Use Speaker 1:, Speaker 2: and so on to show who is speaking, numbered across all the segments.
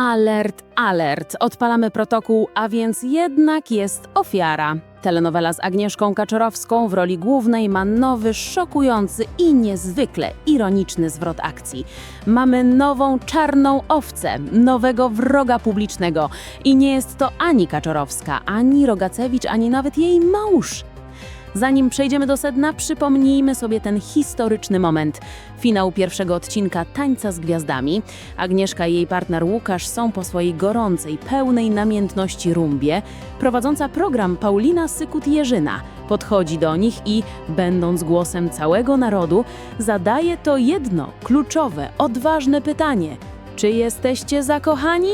Speaker 1: Alert, alert. Odpalamy protokół, a więc jednak jest ofiara. Telenowela z Agnieszką Kaczorowską w roli głównej ma nowy, szokujący i niezwykle ironiczny zwrot akcji. Mamy nową czarną owcę, nowego wroga publicznego. I nie jest to ani Kaczorowska, ani Rogacewicz, ani nawet jej mąż. Zanim przejdziemy do sedna, przypomnijmy sobie ten historyczny moment. Finał pierwszego odcinka Tańca z Gwiazdami. Agnieszka i jej partner Łukasz są po swojej gorącej, pełnej namiętności rumbie. Prowadząca program Paulina Sykut-Jerzyna podchodzi do nich i, będąc głosem całego narodu, zadaje to jedno, kluczowe, odważne pytanie. Czy jesteście zakochani?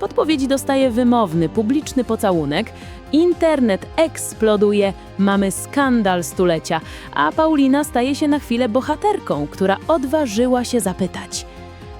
Speaker 1: Podpowiedzi dostaje wymowny, publiczny pocałunek. Internet eksploduje, mamy skandal stulecia, a Paulina staje się na chwilę bohaterką, która odważyła się zapytać.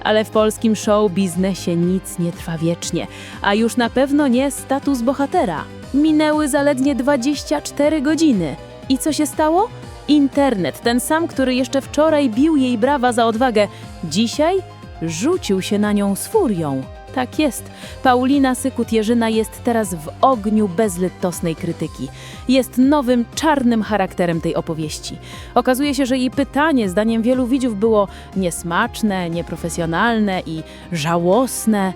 Speaker 1: Ale w polskim show biznesie nic nie trwa wiecznie, a już na pewno nie status bohatera. Minęły zaledwie 24 godziny. I co się stało? Internet, ten sam, który jeszcze wczoraj bił jej brawa za odwagę, dzisiaj rzucił się na nią z furią. Tak jest. Paulina Sykut-Jerzyna jest teraz w ogniu bezlitosnej krytyki. Jest nowym, czarnym charakterem tej opowieści. Okazuje się, że jej pytanie, zdaniem wielu widzów, było niesmaczne, nieprofesjonalne i żałosne.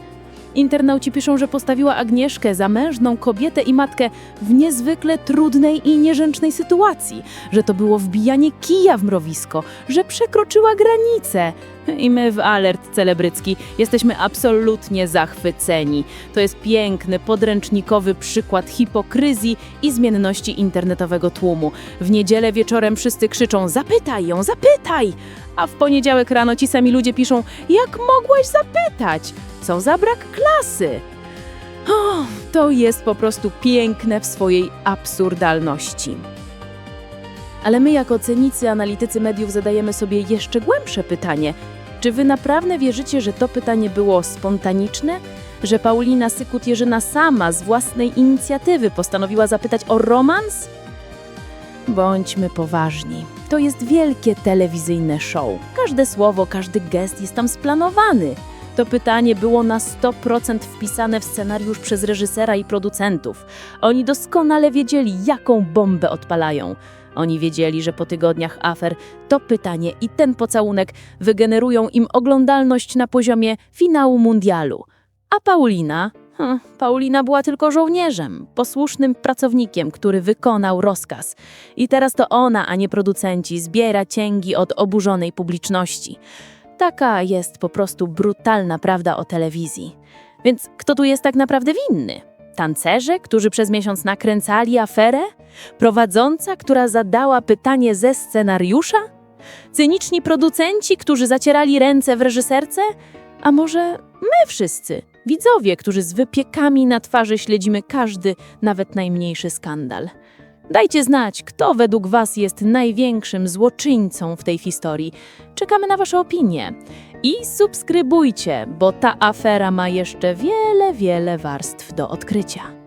Speaker 1: Internauci piszą, że postawiła Agnieszkę, zamężną kobietę i matkę w niezwykle trudnej i nierzęcznej sytuacji, że to było wbijanie kija w mrowisko, że przekroczyła granicę. I my w Alert Celebrycki jesteśmy absolutnie zachwyceni. To jest piękny, podręcznikowy przykład hipokryzji i zmienności internetowego tłumu. W niedzielę wieczorem wszyscy krzyczą zapytaj ją, zapytaj! A w poniedziałek rano ci sami ludzie piszą jak mogłaś zapytać? Co za brak klasy! O, to jest po prostu piękne w swojej absurdalności. Ale my, jako cenicy, analitycy mediów, zadajemy sobie jeszcze głębsze pytanie. Czy wy naprawdę wierzycie, że to pytanie było spontaniczne? Że Paulina Sykut-Jerzyna sama z własnej inicjatywy postanowiła zapytać o romans? Bądźmy poważni. To jest wielkie telewizyjne show. Każde słowo, każdy gest jest tam splanowany. To pytanie było na 100% wpisane w scenariusz przez reżysera i producentów. Oni doskonale wiedzieli, jaką bombę odpalają. Oni wiedzieli, że po tygodniach afer to pytanie i ten pocałunek wygenerują im oglądalność na poziomie finału mundialu. A Paulina? Hm, Paulina była tylko żołnierzem, posłusznym pracownikiem, który wykonał rozkaz. I teraz to ona, a nie producenci, zbiera cięgi od oburzonej publiczności. Taka jest po prostu brutalna prawda o telewizji. Więc kto tu jest tak naprawdę winny? Tancerze, którzy przez miesiąc nakręcali aferę? Prowadząca, która zadała pytanie ze scenariusza? Cyniczni producenci, którzy zacierali ręce w reżyserce? A może my wszyscy, widzowie, którzy z wypiekami na twarzy śledzimy każdy, nawet najmniejszy skandal? Dajcie znać, kto według Was jest największym złoczyńcą w tej historii. Czekamy na Wasze opinie. I subskrybujcie, bo ta afera ma jeszcze wiele, wiele warstw do odkrycia.